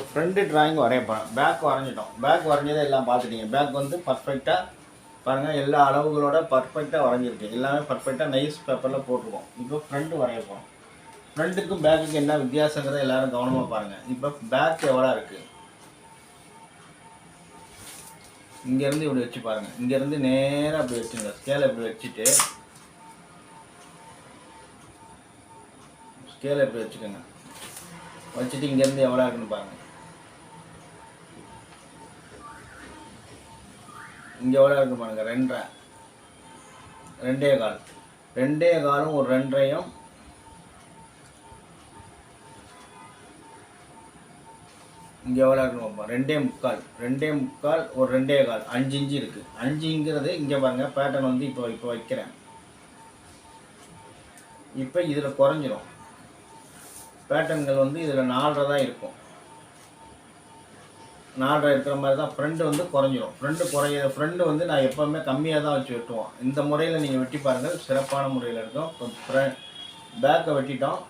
இப்போ front drawing வரைய போகிறேன் பேக் வரைஞ்சிட்டோம். பேக் வரைஞ்சதை எல்லாம் பார்த்துட்டீங்க. பேக் வந்து பர்ஃபெக்டாக பாருங்கள் எல்லா அளவுகளோட பர்ஃபெக்டாக வரைஞ்சிருக்கு. எல்லாமே பர்ஃபெக்டாக நைஸ் பேப்பரில் போட்டிருக்கோம். இப்போ ஃப்ரண்ட்டு வரைய போகிறோம் ஃப்ரண்ட்டுக்கும் பேக்குக்கு என்ன வித்தியாசங்கிறத எல்லோரும் கவனமாக பாருங்கள் இப்போ பேக் எவ்வளோ இருக்குது இங்கேருந்து இப்படி வச்சு பாருங்கள் இங்கேருந்து நேராக அப்படி வச்சுங்க ஸ்கேலை இப்படி வச்சுட்டு ஸ்கேலை இப்படி வச்சுக்கோங்க. வச்சுட்டு இங்கேருந்து எவ்வளோ இருக்குன்னு பாருங்கள் இங்கே எவ்வளோ இருக்கு பாருங்கள் ரெண்டரை. ரெண்டே கால். ரெண்டே காலும் ஒரு ரெண்டரையும் இங்கே எவ்வளோ இருக்குன்னு பார்ப்போம் ரெண்டே முக்கால். ரெண்டே முக்கால் ஒரு ரெண்டே கால். அஞ்சு இஞ்சு இருக்குது அஞ்சுங்கிறது இங்கே பாருங்க பேட்டர்ன் வந்து இப்போ இப்போ வைக்கிறேன். இப்போ இதில் குறைஞ்சிரும். பேட்டர்ன்கள் வந்து இதில் நாலரை தான் இருக்கும். நாலரை இருக்கிற மாதிரி தான் ஃப்ரெண்டு வந்து குறைஞ்சிரும். ஃப்ரெண்டு குறைய ஃப்ரெண்டு வந்து நான் எப்போவுமே கம்மியாக தான் வச்சு வெட்டுவோம். இந்த முறையில் நீங்கள் வெட்டி பாருங்கள். சிறப்பான முறையில் இருக்கும். இப்போ ஃப்ரெ பேக்கை வெட்டிட்டோம்.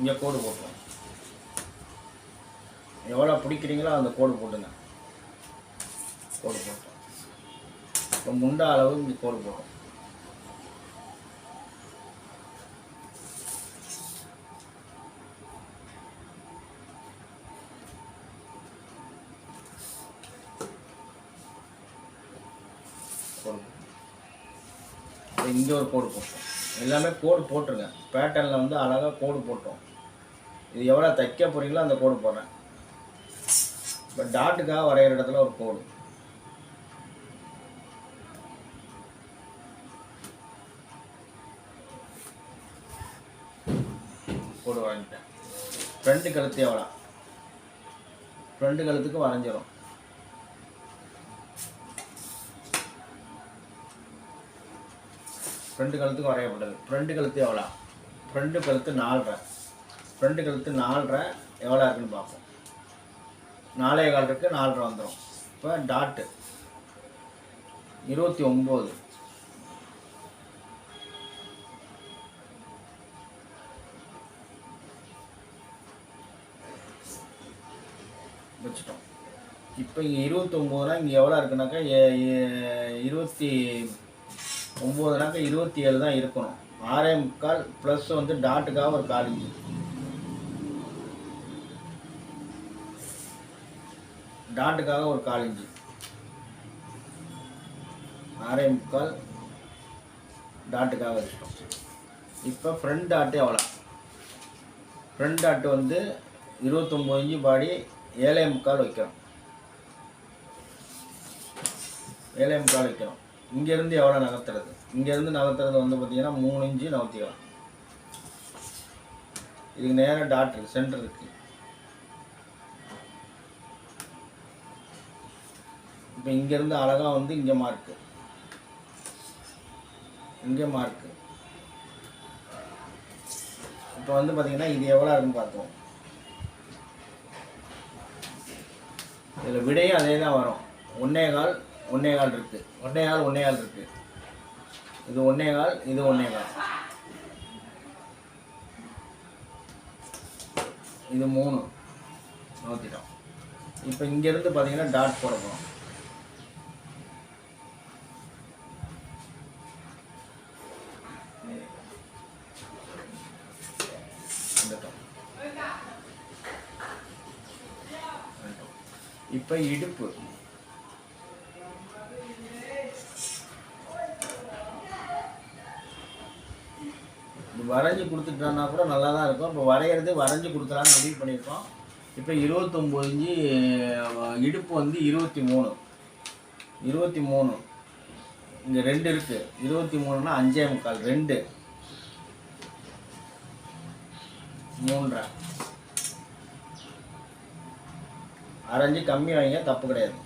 இங்கே கோடு போட்டுருவோம். எவ்வளோ பிடிக்கிறீங்களோ அந்த கோடு போட்டுங்க. கோடு போட்டு முண்டா அளவு இங்கே கோடு போடும் கோடு இங்கே ஒரு கோடு போட்டோம். எல்லாமே கோடு போட்டுருங்க. பேட்டர்னில் வந்து அழகாக கோடு போட்டோம். இது எவ்வளோ தைக்க போகிறீங்களோ அந்த கோடு போடுறேன். இப்போ டாட்டுக்காக வரைகிற இடத்துல ஒரு கோடு. வரைஞ்சிட்டேன் ஃப்ரண்ட் கழுத்து எவ்வளோ? ஃப்ரண்ட் கழுத்துக்கு வரைஞ்சிரும். ஃப்ரண்ட் கழுத்துக்கு வரையப்பட்டது. ஃப்ரண்ட் கழுத்து எவ்வளோ? ஃப்ரண்ட் கழுத்து நாலரை. ஃப்ரெண்டு கழுத்து நாலரை எவ்வளோ இருக்குன்னு பார்ப்போம். நாலே கால் இருக்குது நாலரை வந்துடும் இப்போ டாட்டு இருபத்தி ஒம்பது. வச்சுட்டோம். இப்போ இங்கே இருபத்தொம்போதுனா இங்கே எவ்வளோ இருக்குனாக்கா இருபத்தி ஒம்போதுனாக்கா இருபத்தி ஏழு தான் இருக்கணும். ஆறே முக்கால் ப்ளஸ் வந்து டாட்டுக்காக ஒரு கால் இன்ச்சு. டாட்டுக்காக ஒரு கால் இன்ச்சு. ஆறே முக்கால் டாட்டுக்காக வச்சுட்டோம். இப்போ ஃப்ரண்ட் டாட்டு எவ்வளோ ஃப்ரண்ட் டாட்டு வந்து இருபத்தொம்போது இன்ச்சு பாடி ஏழே முக்கால் வைக்கிறோம். ஏழே முக்கால் வைக்கிறோம். இங்கேருந்து எவ்வளோ நகர்த்துறது? இங்கேருந்து நகர்த்துறது வந்து பார்த்தீங்கன்னா மூணு இன்ச்சு நகர்த்திக்கலாம். இதுக்கு நேராக டாக்டர் சென்டர் இருக்கு. இப்போ இங்கேருந்து அழகாக வந்து இங்கே மார்க்கு இங்கே மார்க்கு இப்போ வந்து பார்த்தீங்கன்னா இது எவ்வளோ இருக்குன்னு பார்த்தோம் இதில் விடையும் அதே தான் வரும். ஒன்னே கால் ஒன்னே கால் இருக்குது ஒன்னே கால் ஒன்னே கால் இருக்குது இது ஒன்னே கால் இது ஒன்னே கால். இது மூணு. நோத்திட்டோம். இப்போ இங்கேருந்து பார்த்தீங்கன்னா டாட் போட போகிறோம் இப்போ இடுப்பு. வரைஞ்சி கொடுத்துட்டோன்னா கூட நல்லா தான் இருக்கும். இப்போ வரைகிறது வரைஞ்சி கொடுத்துலான்னு முடிவு பண்ணியிருக்கோம். இப்போ இருபத்தொம்போது இஞ்சி இடுப்பு வந்து இருபத்தி மூணு இருபத்தி மூணு இங்கே ரெண்டு இருக்குது இருபத்தி மூணுனா அஞ்சே முக்கால். ரெண்டு. மூன்றரை அரைஞ்சி கம்மி வைங்க தப்பு கிடையாது.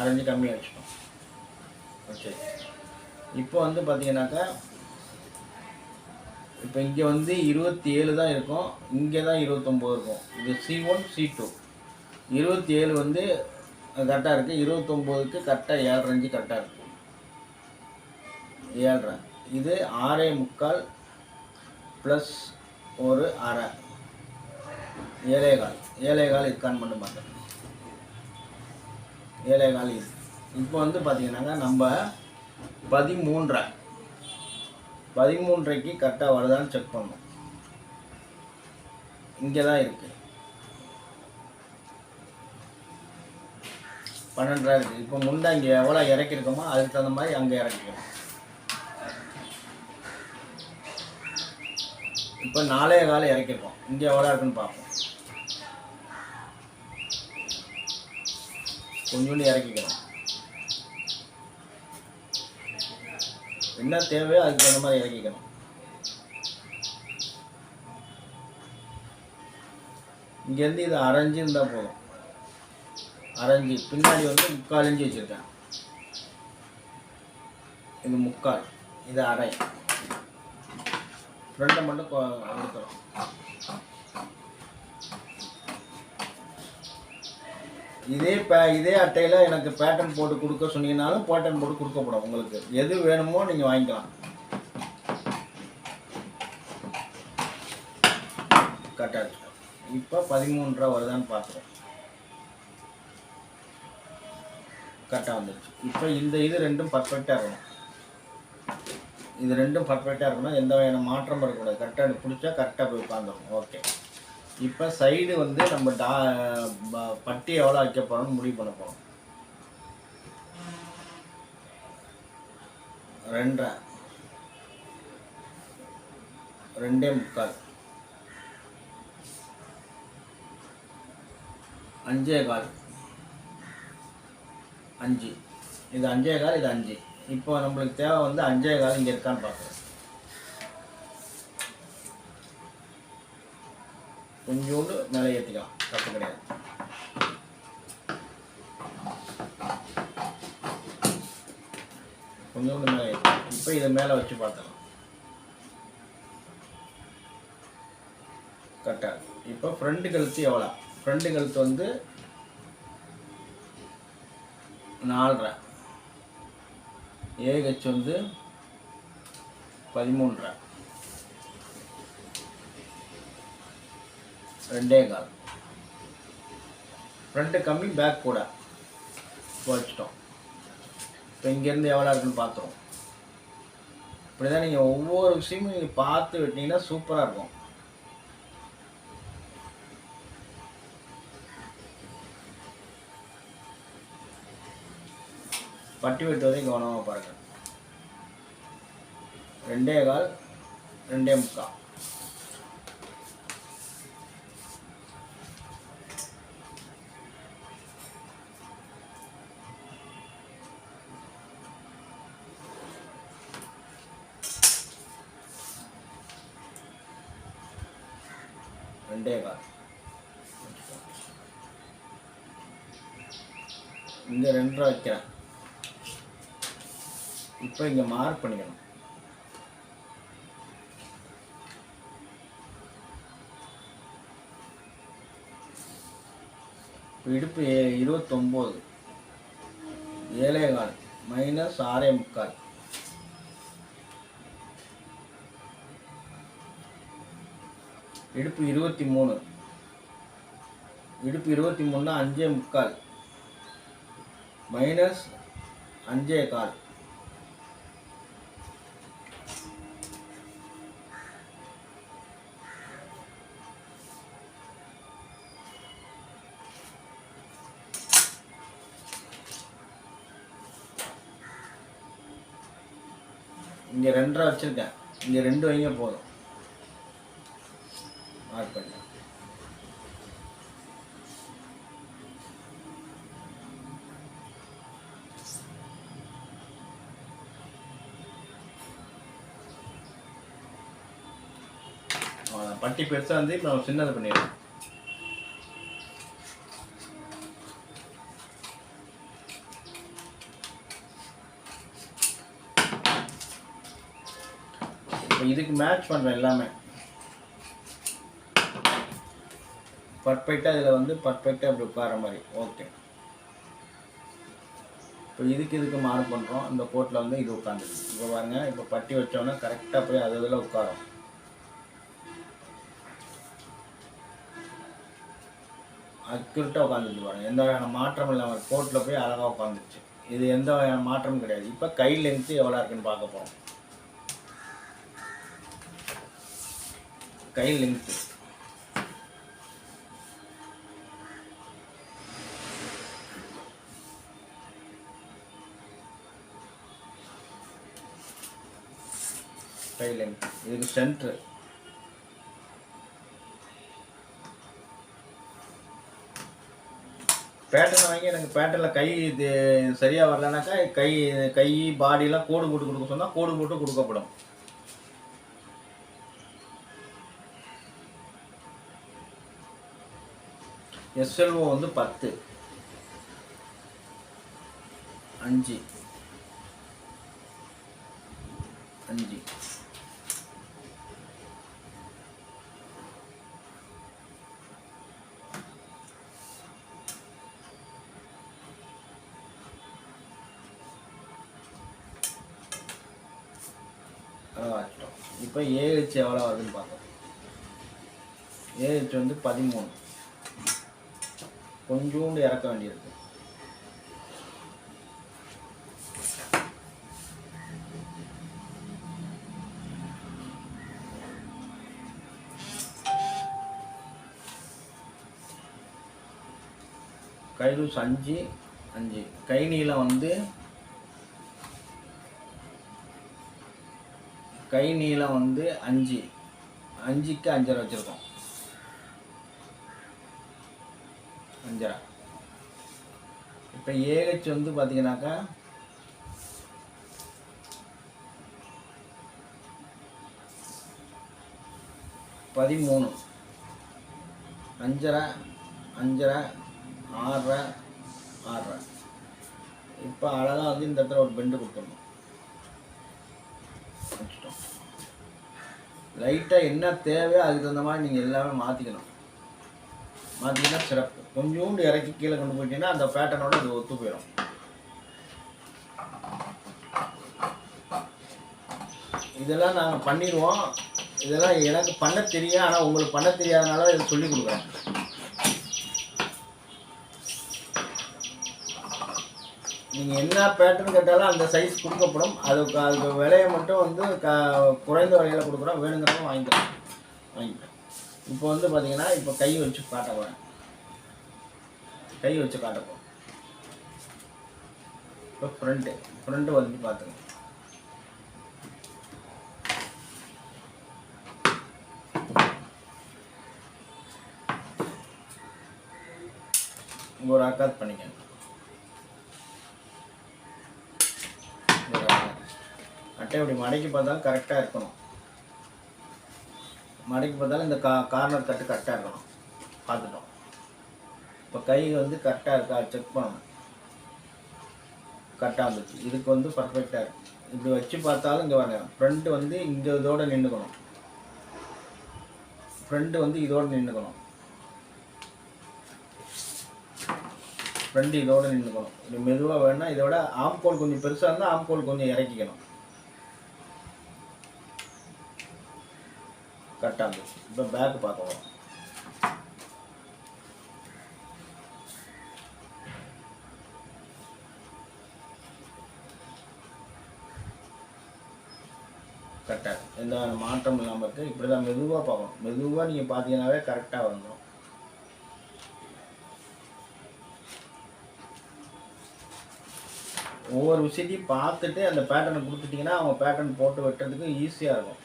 அரைஞ்சி கம்மியாக வச்சுக்கோம் ஓகே இப்போ வந்து பார்த்தீங்கன்னாக்கா இப்போ இங்கே வந்து இருபத்தி ஏழு தான் இருக்கும் இங்கே தான் இருபத்தொம்போது இருக்கும். இது சி ஒன் சி டூ இருபத்தி ஏழு வந்து கரெக்டாக இருக்குது இருபத்தொம்போதுக்கு கரெக்டாக ஏழரைஞ்சு கரெக்டாக இருக்குது ஏழரை. இது ஆறே முக்கால் ப்ளஸ் ஒரு அரை. ஏழே கால் ஏழே கால் இருக்கான்னு மட்டும் பார்த்தேன் ஏழே கால் இது இப்போ வந்து பார்த்தீங்கன்னாங்க நம்ம பதிமூன்றரை பதிமூன்றைக்கு கரெக்டாக வருதான்னு செக் பண்ணணும். இங்கே தான் இருக்குது பன்னெண்டரை இருக்குது இப்போ முன்னே இங்கே எவ்வளோ இறக்கிருக்கோமோ அதுக்கு தகுந்த மாதிரி அங்கே இறக்கிக்கணும். இப்போ நாலே காலம் இறக்கிருக்கோம் இங்கே எவ்வளோ இருக்குன்னு பார்ப்போம். கொஞ்சோண்டு இறக்கிக்கணும். என்ன தேவையோ அதுக்கு தகுந்த மாதிரி இறக்கிக்கணும். இங்கேருந்து இது அரைஞ்சு இருந்தால் போதும். அரைஞ்சு பின்னாடி வந்து முக்கால் இஞ்சி வச்சுருக்கேன். இது முக்கால் இது அரை. ஃப்ரெண்டை மட்டும் கொ- இதே பே இதே அட்டையில் எனக்கு பேட்டர்ன் போட்டு கொடுக்க சொன்னீங்கனாலும் பேட்டர்ன் போட்டு கொடுக்கப்படும் உங்களுக்கு. எது வேணுமோ நீங்கள் வாங்கிக்கலாம். கரெக்டாக இப்போ பதிமூணு ரூபா வருதான்னு பார்க்குறோம் கரெக்டாக வந்துடுச்சு இப்போ இந்த இது ரெண்டும் பர்ஃபெக்டாக இருக்கணும். இது ரெண்டும் பர்ஃபெக்டாக இருக்கணும். எந்த வகையான மாற்றம் இருக்கக்கூடாது கரெக்டாக பிடிச்சா கரெக்டாக போய் உட்காந்துடும் ஓகே இப்போ சைடு வந்து நம்ம டா ப- பட்டி எவ்வளோ வைக்க போகிறோம்னு முடிவு பண்ண போகிறோம் ரெண்டரை. ரெண்டே முக்கால். அஞ்சே கால். அஞ்சு. இது அஞ்சே கால் இது அஞ்சு. இப்போ நம்மளுக்கு தேவை வந்து அஞ்சே கால் இங்கே இருக்கான்னு பார்க்குறோம் கொஞ்சோண்டு மேலே ஏற்றிக்கலாம் தப்பு கிடையாது. கொஞ்சோண்டு மேலே ஏற்றிக்கலாம் இப்போ இதை மேலே வச்சு பார்த்துக்கலாம் கரெக்டாக இப்போ ஃப்ரண்ட் கழுத்து எவ்வளோ? ஃப்ரண்ட் கழுத்து வந்து நாலரை. ஏஹெச் வந்து பதிமூன்றரை. ரெண்டே கால். ஃப்ரண்ட்டு கம்மி பேக் கூட இப்போ வச்சுட்டோம் இப்போ இங்கேருந்து எவ்வளோ இருக்குன்னு பார்த்தோம் இப்படி தான் நீங்கள் ஒவ்வொரு விஷயமும் நீங்கள் பார்த்து விட்டீங்கன்னா சூப்பராக இருக்கும். பட்டி வெட்டுவதையும் கவனமாக பாருங்கள் ரெண்டே கால் ரெண்டே முக்கால். ரெண்டே கால் இங்கே ரூபா வைக்கிறேன். இப்போ இங்கே மார்க் பண்ணிக்கணும். இடுப்பு ஏ- இருபத்தொம்போது. ஏழே கால். மைனஸ் ஆறே முக்கால். இடுப்பு இருபத்தி மூணு இடுப்பு இருபத்தி மூணுனா அஞ்சே முக்கால். மைனஸ் அஞ்சே கால். இங்கே ரெண்டரை வச்சுருக்கேன். இங்கே ரெண்டு வைங்க போதும். அவ்வளோதான். பட்டி பெருசாக வந்து இப்போ நம்ம சின்னது பண்ணிடலாம். இப்போ இதுக்கு மேட்ச் பண்ணுறேன் எல்லாமே. பர்ஃபெக்டாக இதில் வந்து பர்ஃபெக்டாக இப்படி உட்கார மாதிரி. ஓகே இப்போ இதுக்கு இதுக்கு மாறு பண்ணுறோம் இந்த கோட்டில் வந்து இது உட்காந்துருக்கு இப்போ பாருங்கள் இப்போ பட்டி வச்சோன்னா கரெக்டாக போய் அது இதில் உட்காரும். அக்யூரட்டாக உட்காந்துட்டு பாருங்க எந்த வகையான மாற்றம் இல்லாமல் கோட்டில் போய் அழகாக உட்காந்துருச்சு இது எந்த வகையான மாற்றமும் கிடையாது. இப்போ கை லென்த்து எவ்வளோ இருக்குன்னு பார்க்க போகிறோம் கை லென்த்து கை லென்த் இதுக்கு சென்ட்ரு பேட்டர்ன் வாங்கி எனக்கு பேட்டர்னில் கை இது சரியாக வரலனாக்கா கை கை பாடியெலாம் கோடு போட்டு கொடுக்க சொன்னால் கோடு போட்டு கொடுக்கப்படும். எஸ்எல்ஓ வந்து பத்து. அஞ்சு அஞ்சு. வச்சிட்டோம் இப்போ ஏஹெச் எவ்வளோ வருதுன்னு பார்த்தோம் ஏஹெச் வந்து பதிமூணு. கொஞ்சோண்டு இறக்க வேண்டியிருக்கு. கைலூஸ் அஞ்சு அஞ்சு. கை நீளம் வந்து கை நீளம் வந்து அஞ்சு. அஞ்சுக்கு அஞ்சரை வச்சுருக்கோம். அஞ்சரை. இப்போ ஏஹெச் வந்து பார்த்தீங்கன்னாக்கா பதிமூணு. அஞ்சரை அஞ்சரை ஆறரை ஆறரை. இப்போ அழகாக வந்து இந்த இடத்துல ஒரு பெண்டு கொடுத்துடணும். லைட்டாக என்ன தேவையோ அதுக்கு தகுந்த மாதிரி நீங்கள் எல்லாமே மாற்றிக்கணும் மாற்றிக்கிட்டால் சிறப்பு. கொஞ்சோண்டு இறக்கி கீழே கொண்டு போயிட்டீங்கன்னா அந்த பேட்டர்னோட இது ஒத்து போயிடும் இதெல்லாம் நாங்கள் பண்ணிடுவோம். இதெல்லாம் எனக்கு பண்ண தெரியும் ஆனால் உங்களுக்கு பண்ண தெரியாதனால இதை சொல்லி கொடுக்குறேன். நீங்கள் என்ன பேட்டர்ன் கேட்டாலும் அந்த சைஸ் கொடுக்கப்படும். அதுக்கு அதுக்கு விலையை மட்டும் வந்து க குறைந்த விலையில் கொடுக்குறோம். வேணுங்கிறவங்க வாங்கிக்கலாம். வாங்கிக்கலாம். இப்போ வந்து பார்த்தீங்கன்னா இப்போ கை வச்சு காட்ட போகிறேன் கை வச்சு காட்ட போகிறோம் இப்போ ஃப்ரண்ட்டு ஃப்ரண்ட்டு வந்து பார்த்துங்க ஒரு அக்காத் பண்ணிக்கங்க. அட்டை அப்படி மடக்கி பார்த்தாலும் கரெக்டாக இருக்கணும். மடக்கி பார்த்தாலும் இந்த கா கார்னர் கட்டு கரெக்டாக இருக்கணும். பார்த்துட்டோம். இப்போ கை வந்து கரெக்டாக இருக்கா? செக் பண்ணணும். கரெக்டாக இருந்துச்சு இதுக்கு வந்து பர்ஃபெக்டாக இருக்கும் இப்படி வச்சு பார்த்தாலும் இங்கே வாங்க ஃப்ரண்ட்டு வந்து இந்த இதோட நின்றுக்கணும் ஃப்ரெண்டு வந்து இதோடு நின்றுக்கணும் ஃப்ரெண்டு இதோடு நின்றுக்கணும் இது மெதுவாக வேணால் இதோட ஆம்கோல் கொஞ்சம் பெருசாக இருந்தால் ஆம்கோல் கொஞ்சம் இறக்கிக்கணும். கரெக்டாக இருந்துச்சு இப்போ பேக்கு பார்க்கலாம் கரெக்டாக எந்த மாற்றம் இல்லாமல் இருக்குது இப்படி தான் மெதுவாக பார்க்கணும். மெதுவாக நீங்கள் பார்த்தீங்கன்னாவே கரெக்டாக வந்துடும் ஒவ்வொரு விஷயத்தையும் பார்த்துட்டு அந்த பேட்டர்னை கொடுத்துட்டிங்கன்னா அவங்க பேட்டர்ன் போட்டு வெட்டுறதுக்கும் ஈஸியாக இருக்கும்.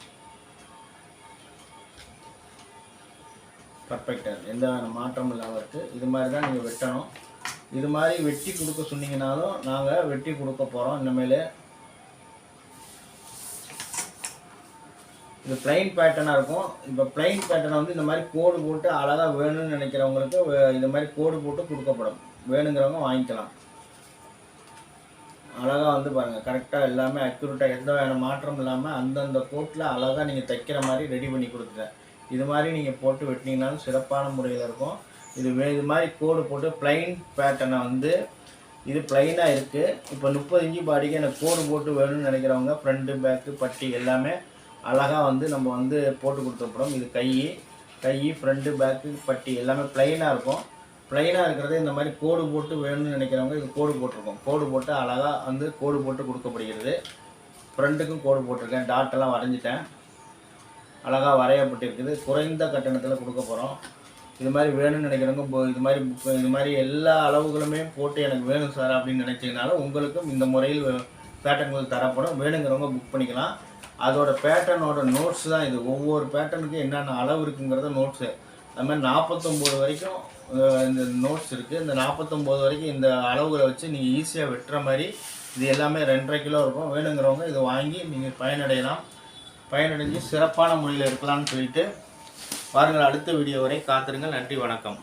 பர்ஃபெக்டாக எந்த மாற்றமும் இல்லாமல் இருக்குது இது மாதிரி தான் நீங்கள் வெட்டணும். இது மாதிரி வெட்டி கொடுக்க சொன்னீங்கனாலும் நாங்கள் வெட்டி கொடுக்க போகிறோம் இனிமேல் இது பிளைன் பேட்டர்னாக இருக்கும். இப்போ பிளைன் பேட்டர்னை வந்து இந்த மாதிரி கோடு போட்டு அழகாக வேணும்னு நினைக்கிறவங்களுக்கு இந்த மாதிரி கோடு போட்டு கொடுக்கப்படும். வேணுங்கிறவங்க வாங்கிக்கலாம். அழகாக வந்து பாருங்கள் கரெக்டாக எல்லாமே அக்யூரேட்டாக எந்த மாற்றம் இல்லாமல் அந்தந்த கோட்டில் அழகாக நீங்கள் தைக்கிற மாதிரி ரெடி பண்ணி கொடுத்துட்டேன். இது மாதிரி நீங்கள் போட்டு வெட்டினீங்கனாலும் சிறப்பான முறையில் இருக்கும். இது இது மாதிரி கோடு போட்டு பிளைன் பேட்டர்னை வந்து இது பிளைனாக இருக்குது இப்போ முப்பது இன்ச்சு பாடிக்கு எனக்கு கோடு போட்டு வேணும்னு நினைக்கிறவங்க ஃப்ரண்ட்டு பேக்கு பட்டி எல்லாமே அழகாக வந்து நம்ம வந்து போட்டு கொடுத்துருப்போம் இது கை கை ஃப்ரண்ட்டு பேக்கு பட்டி எல்லாமே பிளைனாக இருக்கும். பிளைனாக இருக்கிறது இந்த மாதிரி கோடு போட்டு வேணும்னு நினைக்கிறவங்க இது கோடு போட்டிருக்கோம். கோடு போட்டு அழகாக வந்து கோடு போட்டு கொடுக்கப்படுகிறது. ஃப்ரண்ட்டுக்கும் கோடு போட்டிருக்கேன். டாட்டெல்லாம் வரைஞ்சிட்டேன். அழகாக வரையப்பட்டிருக்குது. குறைந்த கட்டணத்தில் கொடுக்க போகிறோம் இது மாதிரி வேணும்னு நினைக்கிறவங்க இது மாதிரி இது மாதிரி எல்லா அளவுகளுமே போட்டு எனக்கு வேணும் சார் அப்படின்னு நினச்சிங்கனாலும் உங்களுக்கும் இந்த முறையில் பேட்டர்ன்கள் தரப்படும். வேணுங்கிறவங்க புக் பண்ணிக்கலாம். அதோட பேட்டர்னோட நோட்ஸ் தான் இது. ஒவ்வொரு பேட்டர்னுக்கும் என்னென்ன அளவு இருக்குங்கிறத நோட்ஸு அது மாதிரி நாற்பத்தொம்போது வரைக்கும் இந்த நோட்ஸ் இருக்குது இந்த நாற்பத்தொம்போது வரைக்கும் இந்த அளவுகளை வச்சு நீங்கள் ஈஸியாக வெட்டுற மாதிரி இது எல்லாமே ரெண்டரை கிலோ இருக்கும். வேணுங்கிறவங்க இதை வாங்கி நீங்கள் பயனடையலாம். பயனடைஞ்சு சிறப்பான முறையில் இருக்கலாம்னு சொல்லிட்டு பாருங்கள் அடுத்த வீடியோ வரை காத்திருங்கள். நன்றி வணக்கம்.